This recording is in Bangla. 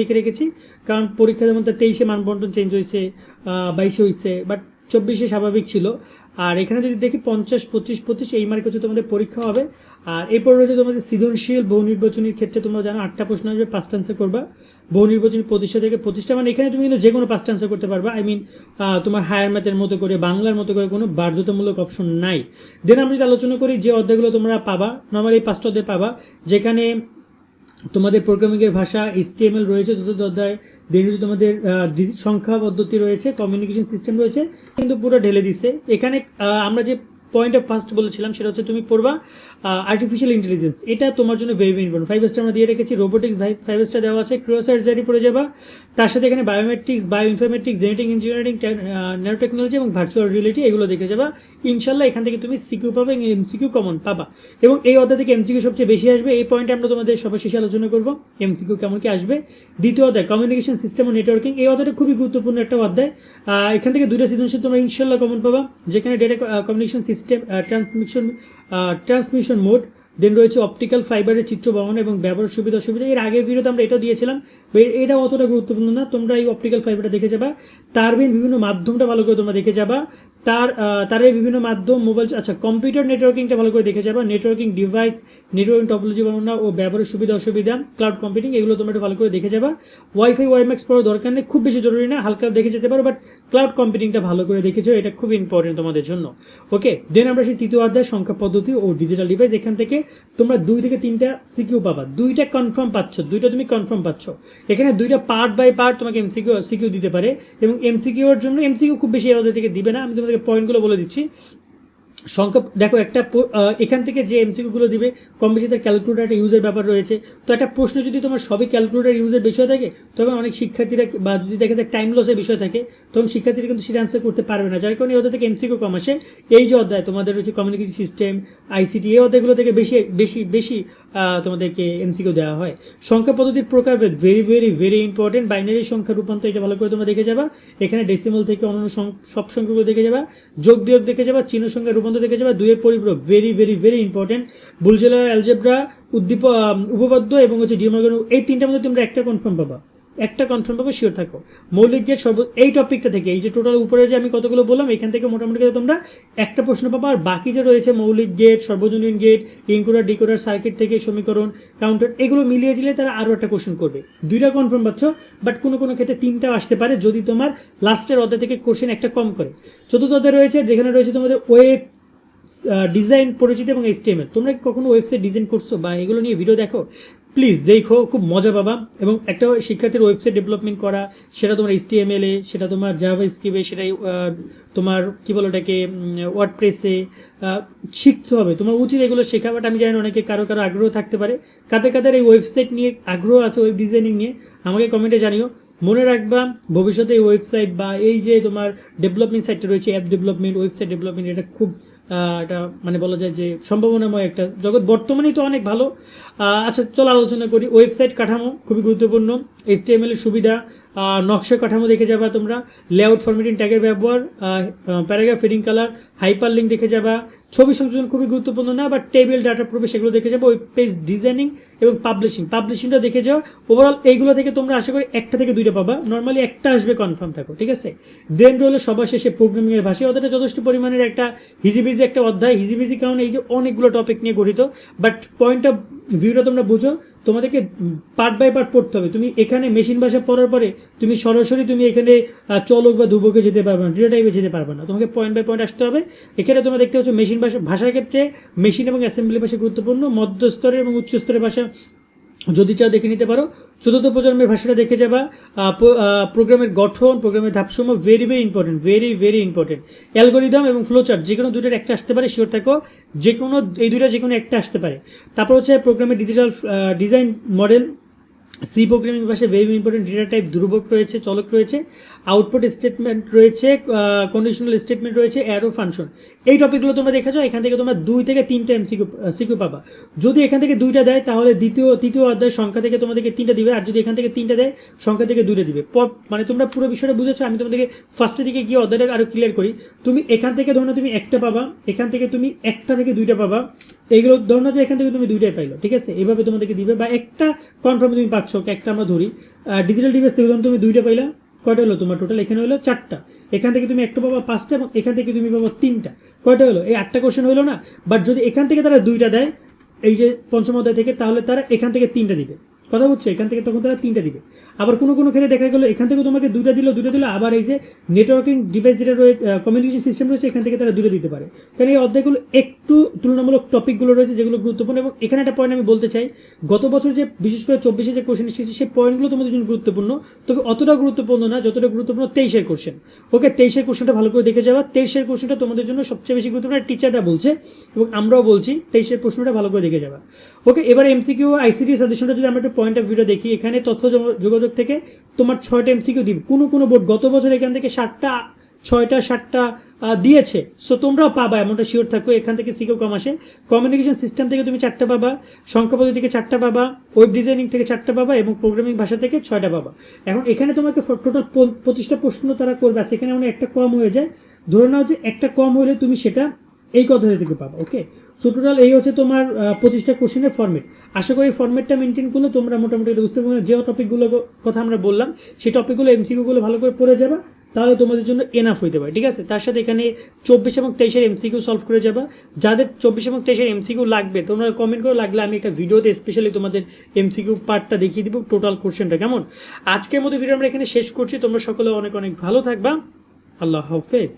লিখে রেখেছি, কারণ পরীক্ষার মধ্যে তেইশে মানবন্টন চেঞ্জ হয়েছে বাইশে হয়েছে বাট চব্বিশে স্বাভাবিক ছিল। আর এখানে যদি দেখি পঞ্চাশ, পঁচিশ পঁচিশ, এই মার্কে হচ্ছে তোমাদের পরীক্ষা হবে। আর এরপর রয়েছে তোমাদের সৃজনশীল বহু নির্বাচনের ক্ষেত্রে তোমরা জানো আটটা প্রশ্ন আসবে পাঁচটা আনসার করবা। বহু নির্বাচনী প্রতিষ্ঠা থেকে প্রতিষ্ঠা মানে এখানে তুমি কিন্তু যে কোনো পাঁচটা আনসার করতে পারবা। আই মিন তোমার হায়ার ম্যাথের মতো করে, বাংলার মতো করে কোনো বাধ্যতামূলক অপশন নাই। দেন আমরা যদি আলোচনা করি যে অধ্যায়গুলো তোমরা পাবা নর্মালি এই পাঁচটা অধ্যায় পাবা, যেখানে তোমাদের প্রোগ্রামিংয়ের ভাষা এসটিএমএল রয়েছে চতুর্থ অধ্যায়। দেন তোমাদের সংখ্যা পদ্ধতি রয়েছে কমিউনিকেশন সিস্টেম রয়েছে, কিন্তু পুরো ঢেলে দিছে। এখানে আমরা যে পয়েন্ট অফ ফার্স্ট বলেছিলাম, সেটা হচ্ছে তুমি পড়বা আর্টিফিশিয়াল ইন্টেলিজেন্স এটা তোমার জন্য ভেরি ইম্পর্টেন্ট ফাইভ স্টার আমরা দিয়ে রেখেছি রোবোটিক্স ফাইভ স্টার দেওয়া আছে ক্রিওসার্জারি পড়ে যাবা। তার সাথে এখানে biometrics bio informatics genetic engineering nano technology এবং ভার্চুয়াল রিয়েলিটি এগুলো দেখে যাবা। ইনশাল্লাহ এখান থেকে তুমি সিকিউ পাবে এমসিকিউ কমন পাবা। এবং এই অধ্যায় থেকে এমসিকিউ সবচেয়ে বেশি আসবে, এই পয়েন্টে আমরা তোমাদের সবার শেষে আলোচনা করব এমসিকিউ কেমন কি আসবে। দ্বিতীয় অধ্যায় কমিউনিকেশন সিস্টেম ও নেটওয়ার্কিং এই অধ্যায়টা খুবই গুরুত্বপূর্ণ একটা অধ্যায়। এখান থেকে দুইটা সৃজনশীল তোমরা ইনশাল্লাহ কমন পাবা, যেখানে data communication system transmission transmission mode then রয়েছে অপটিক্যাল ফাইবারের চিত্র বহন এবং ব্যবহার সুবিধা অসুবিধা। এর আগের ভিডিওতে আমরা এটাও দিয়েছিলাম এটা অতটা গুরুত্বপূর্ণ না, তোমরা এই অপটিক্যাল ফাইবারটা দেখে যাবা। তার বিভিন্ন মাধ্যমটা ভালো করে তোমরা দেখে যাবা। তার তার এই বিভিন্ন মাধ্যম, মোবাইল আচ্ছা কম্পিউটার নেটওয়ার্কিংটা ভালো করে দেখে যাবা। নেটওয়ার্কিং ডিভাইস নেটওয়ার্কিং টপোলজি বর্ণনা ও ব্যবহারের সুবিধা, অসুবিধা ক্লাউড কম্পিউটিং এগুলো তোমরা একটু ভালো করে দেখে যাবা। ওয়াইফাই ওয়াইম্যাক্স পড়ার দরকার নেই, খুব বেশি জরুরি না, হালকা দেখে যেতে পারো বাট ক্লাউড কম্পিউটিংটা ভালো করে দেখেছ, এটা খুব ইম্পর্টেন্ট তোমাদের জন্য। ওকে দেন আমরা সেই তৃতীয় অধ্যায়, সংখ্যা পদ্ধতি ও ডিজিটাল ডিভাইস এখান থেকে তোমরা দুই থেকে তিনটা সিকিউ পাবা। দুইটা কনফার্ম পাচ্ছ, দুইটা তুমি কনফার্ম পাচ্ছ। এখানে দুইটা পার্ট বাই পার্ট তোমাকে এমসিকিউ সিকিউ দিতে পারে, এবং এমসিকিউর জন্য এমসিকিউ খুব বেশি এই থেকে দিবে না, আমি তোমাদেরকে পয়েন্টগুলো বলে দিচ্ছি। সংখ্যা দেখো একটা এখান থেকে যে এমসিকিউগুলো দিবে, কম বেশি তার ক্যালকুলেটার একটা ইউজের ব্যাপার রয়েছে। তো একটা প্রশ্ন, যদি তোমার সবই ক্যালকুলেটার ইউজের বিষয় থাকে, তবে অনেক শিক্ষার্থীরা বা যদি দেখে টাইম লসের বিষয় থাকে, তখন শিক্ষার্থীরা কিন্তু সেটা আনসার করতে পারবে না। যার কারণে অধ্যায় থেকে এমসিকিউ কম আসে। এই যে অধ্যায়, তোমাদের রয়েছে কমিউনিকেশন সিস্টেম আইসিটি এই অধ্যায়গুলো থেকে বেশি বেশি বেশি তোমাদেরকে এমসিকিউ দেওয়া হয়। সংখ্যা পদ্ধতির প্রকারভেদ very very very important binary সংখ্যা রূপান্তর এটা ভালো করে তোমরা দেখে যাবা। এখানে ডেসিমাল থেকে অন্যান্য সব সংখ্যাগুলো দেখে যাবা। যোগ বিয়োগ দেখে যাবা, চিহ্ন সংখ্যা রূপান্তর দেখে যাবা। দুয়ের পরিপূরক ভেরি ভেরি ভেরি ইম্পর্টেন্ট বুলজেলা অ্যালজেব্রা উদ্দীপ উপপাদ্য এবং হচ্ছে ডিমোগ্রাম এই তিনটার মধ্যে তোমরা একটা কনফার্ম পাবা। একটা কনফার্ম পাবে শিওর থাকো। মৌলিক গেট সর্ব এই টপিকটা থেকে, এই যে টোটাল উপরে যে আমি কতগুলো বললাম, এখান থেকে মোটামুটি তোমরা একটা প্রশ্ন পাবো, আর বাকি যে রয়েছে মৌলিক গেট, সর্বজনীন গেট, ইনকোডার, ডিকোডার সার্কিট থেকে সমীকরণ কাউন্টার এগুলো মিলিয়ে দিলে তারা আরও একটা কোশ্চেন করবে। দুইটা কনফার্ম পাচ্ছ বাট কোনো কোনো ক্ষেত্রে তিনটাও আসতে পারে, যদি তোমার লাস্টের অধ্যায় থেকে কোশ্চেন একটা কম করে। চতুর্থ অধ্যায় রয়েছে, যেখানে রয়েছে তোমাদের ওয়েব ডিজাইন পরিচিত এবং এইচটিএমএল তোমরা কখনো ওয়েবসাইট ডিজাইন করছ বা এগুলো নিয়ে ভিডিও দেখো? প্লিজ দেখো খুব মজা পাবা। এবং একটা শিক্ষার্থীর ওয়েবসাইট ডেভেলপমেন্ট করা সেটা তোমার এ সেটা তোমার জাভা স্ক্রিপ্টে সেটা আহ, তোমার কি বলো ওটাকে ওয়ার্ড প্রেসে শিখতে হবে। তোমার উচিত এগুলো শেখা বাট আমি জানি অনেকে কারও কারও আগ্রহ থাকতে পারে। কাদের কাদের এই ওয়েবসাইট নিয়ে আগ্রহ আছে ওয়েব ডিজাইনিং নিয়ে আমাকে কমেন্টে জানিও। মনে রাখবা ভবিষ্যতে এই ওয়েবসাইট বা এই যে তোমার ডেভেলপমেন্ট সাইটটা রয়েছে অ্যাপ ডেভেলপমেন্ট ওয়েবসাইট ডেভেলপমেন্ট এটা খুব এটা মানে বলা যায় যে সম্ভাবনাময় একটা জগৎ। বর্তমানেই তো অনেক ভালো। আচ্ছা চলো আলোচনা করি। ওয়েবসাইট কাঠামো খুবই গুরুত্বপূর্ণ। এইচটিএমএল এর সুবিধা নকশা কাঠামো দেখে যাবা তোমরা লেআউট ফরমেটিং ট্যাগের ব্যবহার paragraph feeding colour hyper link দেখে যাবা, ছবি সংযোজন খুবই গুরুত্বপূর্ণ না বা টেবিল ডাটা প্রবেশ এগুলো দেখে যাব ওই পেজ ডিজাইনিং এবং পাবলিশিং পাবলিশিংটা দেখে যাও ওভারঅল এইগুলো থেকে তোমরা আশা করি একটা থেকে দুইটা পাবা। নর্মালি একটা আসবে কনফার্ম থাকো, ঠিক আছে? দেন রইল সবার শেষে প্রোগ্রামিং এর ভাষা। ওদের যথেষ্ট পরিমাণের একটা হিজিবিজি একটা অধ্যায়। হিজিবিজি কারণে এই যে অনেকগুলো টপিক নিয়ে গঠিত বাট পয়েন্ট অফ ভিউটা তোমরা বুঝো। তোমাদেরকে পার্ট বাই পার্ট পড়তে হবে। তুমি এখানে মেশিন ভাষা পড়ার পরে তুমি সরাসরি তুমি এখানে চলক বা ধুবকে যেতে পারবে না ডেটা টাইপে যেতে পারবে না। তোমাকে পয়েন্ট বাই পয়েন্ট আসতে হবে। এখানে তোমরা দেখতে পাচ্ছ মেশিন ভাষা, ভাষার ক্ষেত্রে মেশিন এবং অ্যাসেম্বলি ভাষা গুরুত্বপূর্ণ। মধ্যস্তরের এবং উচ্চস্তরের ভাষা যদি চাও দেখে নিতে পারো। চতুর্থ প্রজন্মের ভাষাটা দেখে যাবা। প্রোগ্রামের গঠন, প্রোগ্রামের ধাপসমূহ very very important very very important algorithm এবং ফ্লোচার্ট যে কোনো দুইটার একটা আসতে পারে শিওর থাকো। যে কোনো এই দুইটা যে কোনো একটা আসতে পারে। তারপর হচ্ছে প্রোগ্রামের digital design model C programming ভাষায় ভেরি ইম্পর্টেন্ট ডেটা টাইপ ধ্রুবক রয়েছে, চলক রয়েছে। আউটপুট স্টেটমেন্ট রয়েছে কন্ডিশনাল স্টেটমেন্ট রয়েছে অ্যারো ফাংশন এই টপিকগুলো তোমরা দেখে যাও, এখান থেকে তোমরা দুই থেকে তিনটা এমসিকিউ সিকিউ পাবা। যদি এখান থেকে দুইটা দেয়, তাহলে দ্বিতীয়, তৃতীয় অধ্যায় সংখ্যা থেকে তোমাদেরকে তিনটা দিবে, আর যদি এখান থেকে তিনটা দেয়, সংখ্যা থেকে দুইটা দিবে। মানে তোমরা পুরো বিষয়টা বুঝেছ, আমি তোমাদেরকে ফার্স্টের দিকে গিয়ে অধ্যায়টা আরও ক্লিয়ার করি। তুমি এখান থেকে ধরো তুমি একটা পাবা, এখান থেকে তুমি একটা থেকে দুইটা পাবা। এইগুলো ধরো যে এখান থেকে তুমি দুইটাই পাইলো, ঠিক আছে? এইভাবে তোমাদেরকে দিবে, বা একটা কনফার্ম তুমি পাচ্ছ একটা আমরা ধরি। ডিজিটাল ডিভাইস থেকে যখন তুমি দুইটা পাইলা। কয়টা হলো? তোমার টোটাল এখানে হলো চারটা। এখান থেকে তুমি একটা পাবা পাঁচটা এবং এখান থেকে তুমি পাবা তিনটা। কয়টা হলো? এই আটটা কোশ্চেন হলো না? বাট যদি এখান থেকে তারা দুইটা দেয়, এই যে পঞ্চম অধ্যায় থেকে, তাহলে তারা এখান থেকে তিনটা দিবে। কথা হচ্ছে, এখান থেকে তখন তারা তিনটা দিবে। আবার কোনো কোনো ক্ষেত্রে দেখা গেলো, এখান থেকে তোমাকে দুইটা দিল দুইটা দিল, আবার এই যে নেটওয়ার্কিং ডিভাইস যেটা রয়েছে কমিউনিকেশন সিস্টেম রয়েছে, এখান থেকে তারা দুটো দিতে পারে। কারণ এই অধ্যায়গুলো একটু তুলনামূলক টপিকগুলো রয়েছে যেগুলো গুরুত্বপূর্ণ এবং এখানে একটা পয়েন্ট আমি বলতে চাই। গত বছর যে বিশেষ করে চব্বিশে যে কোশ্চেন এসেছে, সেই পয়েন্টগুলো তোমাদের জন্য গুরুত্বপূর্ণ। তবে অতটা গুরুত্বপূর্ণ না, যতটা গুরুত্বপূর্ণ তেইশের কোশ্চেন ওকে তেইশের কোশ্চেনটা ভালো করে দেখে যাওয়া তেইশের কোশ্চেনটা তোমাদের জন্য সবচেয়ে বেশি গুরুত্বপূর্ণ টিচাররা বলছে এবং আমরাও বলছি, তেইশের প্রশ্নটা ভালো করে দেখে যাবা। ওকে এবার এমসিকিউ আইসিডি সাজেশনটা যদি আমরা একটা পয়েন্ট অফ ভিউটা দেখি, এখানে তথ্য যোগাযোগ থেকে তোমার ছয়টা এমসিকিউ দিবে। কোনো কোনো বোর্ড গত বছর এখান থেকে সাতটা ছয়টা, সাতটা দিয়েছে। সো তোমরাও পাবা, এমনটা শিওর থাকো। এখান থেকে সিকেও কম আসে কমিউনিকেশন সিস্টেম থেকে তুমি চারটা পাবা সংখ্যাপদ্ধতি থেকে চারটা পাবা ওয়েব ডিজাইনিং থেকে চারটা পাবা এবং প্রোগ্রামিং ভাষা থেকে ছয়টা পাবা। এখন এখানে তোমাকে টোটাল পঁচিশটা প্রশ্ন তারা করবে। আছে এখানে মানে একটা কম হয়ে যায়। ধরে নাও যে একটা কম হলে তুমি সেটা এই কথা থেকে পাবা ওকে সো টোটাল এই হচ্ছে তোমার পঁচিশটা কোশ্চেনের ফর্মেট আশা করি ফর্মেটটা মেনটেন করলে তোমরা মোটামুটি বুঝতে পারবে। যে টপিকগুলো কথা আমরা বললাম, সেই টপিকগুলো এমসিকিউগুলো ভালো করে পড়ে যাবা। তাহলে তোমাদের জন্য এনাফ হইতে পারে, ঠিক আছে? তার সাথে এখানে চব্বিশ এবং তেইশের এমসিকিউ সলভ করে যাবা। যাদের চব্বিশ এবং তেইশের এমসিকিউ লাগবে, তোমরা কমেন্ট করে লাগলে আমি একটা ভিডিওতে স্পেশালি তোমাদের এমসিকিউ পার্টটা দেখিয়ে দিব টোটাল কোশ্চেনটা কেমন? আজকের মতো ভিডিও আমরা এখানে শেষ করছি। তোমরা সকলে অনেক অনেক ভালো থাকবা। আল্লাহ হাফেজ।